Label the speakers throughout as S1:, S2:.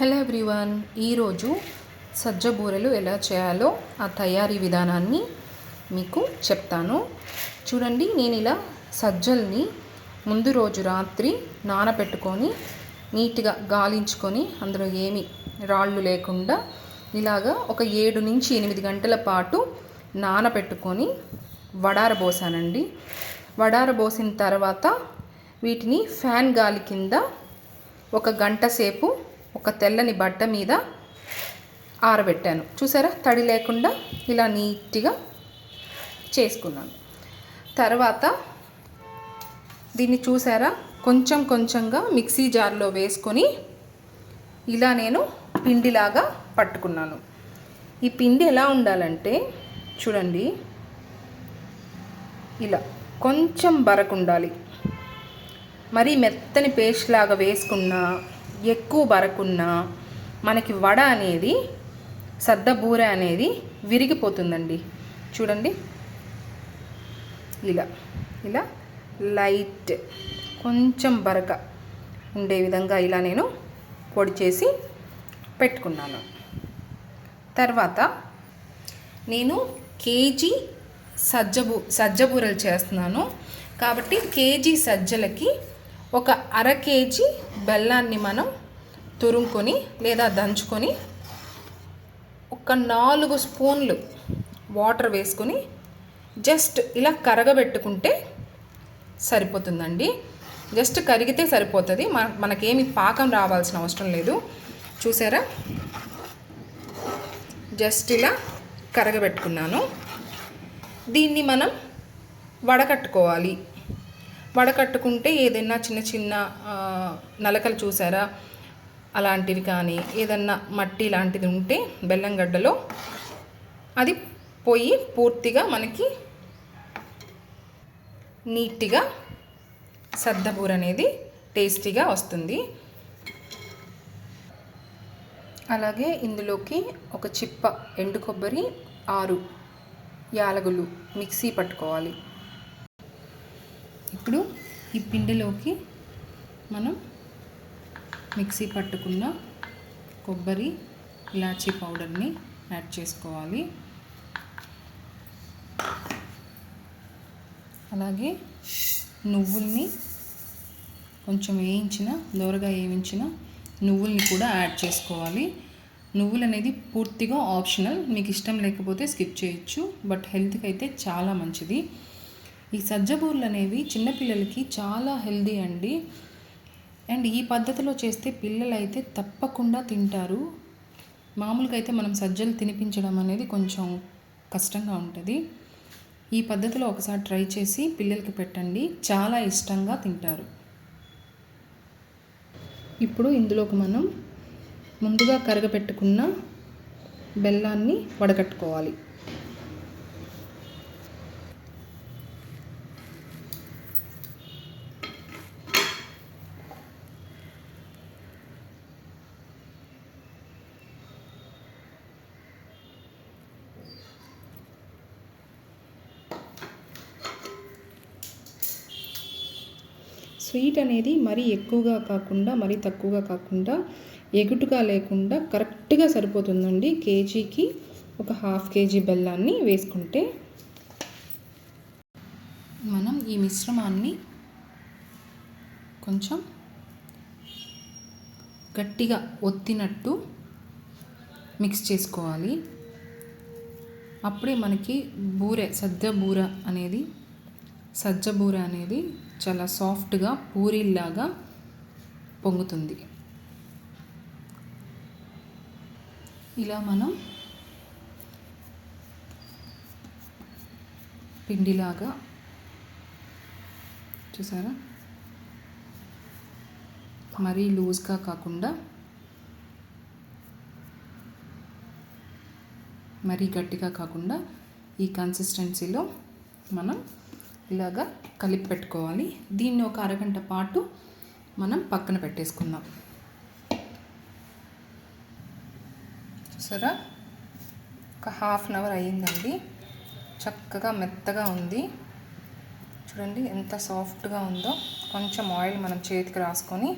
S1: Hello everyone ఈరోజు సజ్జ బూరెలు ఎలా చేయాలో ఆ తయారీ విధానాన్ని మీకు చెప్తాను. చూడండి నేను ఇలా సజ్జల్ని ముందు రోజు రాత్రి నానబెట్టుకొని నీట్గా గాలించుకొని అందులో ఏమి రాళ్ళు లేకుండా ఇలాగా ఒక ఏడు నుంచి ఎనిమిది గంటల పాటు నానబెట్టుకొని వడారబోసానండి వడారబోసిన తర్వాత వీటిని ఫ్యాన్ గాలి కింద ఒక గంట సేపు ఒక తెల్లని బట్ట మీద ఆరబెట్టాను. చూసారా? తడి లేకుండా ఇలా నీట్గా చేసుకున్నాను. తర్వాత దీన్ని చూసారా? కొంచెం కొంచెంగా మిక్సీ జార్లో వేసుకొని ఇలా నేను పిండిలాగా పట్టుకున్నాను. ఈ పిండి ఎలా ఉండాలంటే చూడండి. ఇలా కొంచెం బరకు ఉండాలి మరీ మెత్తని పేస్ట్ లాగా వేసుకున్నా ఎక్కువ బరకున్నా మనకి వడ అనేది సద్దబూర అనేది విరిగిపోతుందండి. చూడండి. ఇలా ఇలా లైట్ కొంచెం బరక ఉండే విధంగా ఇలా నేను పొడి చేసి పెట్టుకున్నాను. తర్వాత నేను కేజీ సజ్జబూ సజ్జబూరలు చేస్తున్నాను. కాబట్టి కేజీ సజ్జలకి ఒక అర కేజీ బెల్లాన్ని మనం తురుముకొని లేదా దంచుకొని ఒక నాలుగు స్పూన్లు వాటర్ వేసుకొని జస్ట్ ఇలా కరగబెట్టుకుంటే సరిపోతుందండి. జస్ట్ కరిగితే సరిపోతుంది. మన మనకేమి పాకం రావాల్సిన అవసరం లేదు. చూసారా? జస్ట్ ఇలా కరగబెట్టుకున్నాను. దీన్ని మనం వడకట్టుకోవాలి. వడకట్టుకుంటే ఏదైనా చిన్న చిన్న నలకలు చూసారా? అలాంటివి కానీ ఏదన్నా మట్టి లాంటిది ఉంటే బెల్లం గడ్డలో అది పోయి పూర్తిగా మనకి నీట్గా సద్దబూర అనేది టేస్టీగా వస్తుంది. అలాగే ఇందులోకి ఒక చిప్ప ఎండు కొబ్బరి ఆరు యాలగులు మిక్సీ పట్టుకోవాలి. ఇప్పుడు ఈ పిండిలోకి మనం మిక్సీ పట్టుకున్న కొబ్బరి ఇలాచీ పౌడర్ని యాడ్ చేసుకోవాలి. అలాగే నువ్వుల్ని కొంచెం వేయించిన దోరగా వేయించిన నువ్వుల్ని కూడా యాడ్ చేసుకోవాలి. నువ్వులు అనేది పూర్తిగా ఆప్షనల్ మీకు ఇష్టం లేకపోతే స్కిప్ చేయొచ్చు బట్ హెల్త్కి అయితే చాలా మంచిది. ఈ సజ్జబూర్లు అనేవి చిన్నపిల్లలకి చాలా హెల్దీ అండి. అండ్ ఈ పద్ధతిలో చేస్తే పిల్లలు అయితే తప్పకుండా తింటారు. మామూలుగా అయితే మనం సజ్జలు తినిపించడం అనేది కొంచెం కష్టంగా ఉంటుంది. ఈ పద్ధతిలో ఒకసారి ట్రై చేసి పిల్లలకి పెట్టండి. చాలా ఇష్టంగా తింటారు. ఇప్పుడు ఇందులోకి మనం ముందుగా కరగపెట్టుకున్న బెల్లాన్ని వడగట్టుకోవాలి స్వీట్ అనేది మరీ ఎక్కువగా కాకుండా మరీ తక్కువగా కాకుండా ఎగుటుగా లేకుండా కరెక్ట్గా సరిపోతుందండి. కేజీకి ఒక హాఫ్ కేజీ బెల్లాన్ని వేసుకుంటే మనం ఈ మిశ్రమాన్ని కొంచెం గట్టిగా ఒత్తినట్టు మిక్స్ చేసుకోవాలి. అప్పుడే మనకి బూరె సద్ద బూర అనేది సజ్జ బూర అనేది చాలా సాఫ్ట్గా పూరీల్లాగా పొంగుతుంది. ఇలా మనం పిండిలాగా చూసారా? మరీ లూజ్గా కాకుండా మరీ గట్టిగా కాకుండా ఈ కన్సిస్టెన్సీలో మనం ఇలాగా కలిపి పెట్టుకోవాలి. దీన్ని ఒక అరగంట పాటు మనం పక్కన పెట్టేసుకుందాం. చూసారా? ఒక హాఫ్ అన్ అవర్ అయ్యిందండి. చక్కగా మెత్తగా ఉంది. చూడండి ఎంత సాఫ్ట్గా ఉందో. కొంచెం ఆయిల్ మనం చేతికి రాసుకొని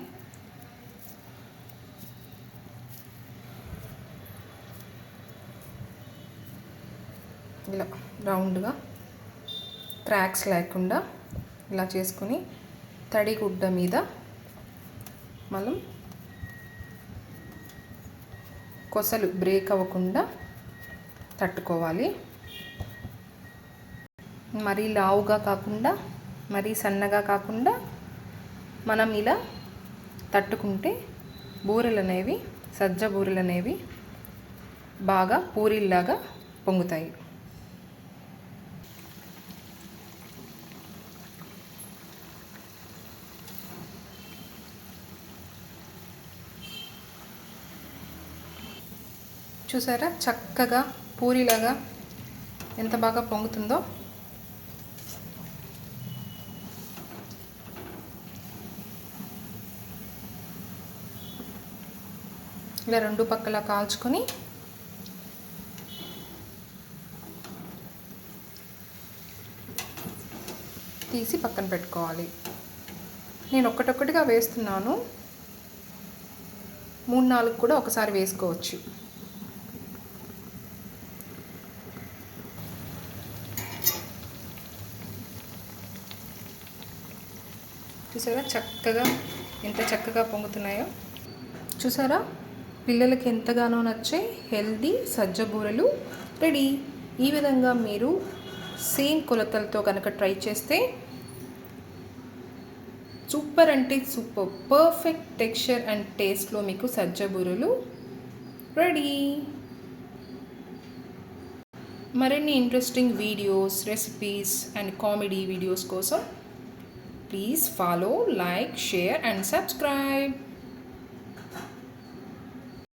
S1: ఇలా రౌండ్గా క్రాక్స్ లేకుండా ఇలా చేసుకొని తడి గుడ్డ మీద మనం కొసలు బ్రేక్ అవ్వకుండా తట్టుకోవాలి. మరీ లావుగా కాకుండా మరీ సన్నగా కాకుండా మనం ఇలా తట్టుకుంటే బూరెలు అనేవి సజ్జ బూరెలు అనేవి బాగా పూరీల్లాగా పొంగుతాయి. చూసారా? చక్కగా పూరిలాగా ఎంత బాగా పొంగుతుందో. ఇలా రెండు పక్కల కాల్చుకొని తీసి పక్కన పెట్టుకోవాలి. నేను ఒక్కటొక్కటిగా వేస్తున్నాను. మూడు నాలుగు కూడా ఒకసారి వేసుకోవచ్చు. చూసారా? చక్కగా ఎంత చక్కగా పొంగుతున్నాయో. చూసారా? పిల్లలకి ఎంతగానో నచ్చే హెల్దీ సజ్జ బూరెలు రెడీ. ఈ విధంగా మీరు సేమ్ కొలతలతో కనుక ట్రై చేస్తే సూపర్ అంటే సూపర్ పర్ఫెక్ట్ టెక్స్చర్ అండ్ టేస్ట్లో మీకు సజ్జ బూరెలు రెడీ. మరిన్ని interesting videos recipes and comedy videos కోసం Please follow, like, share and subscribe.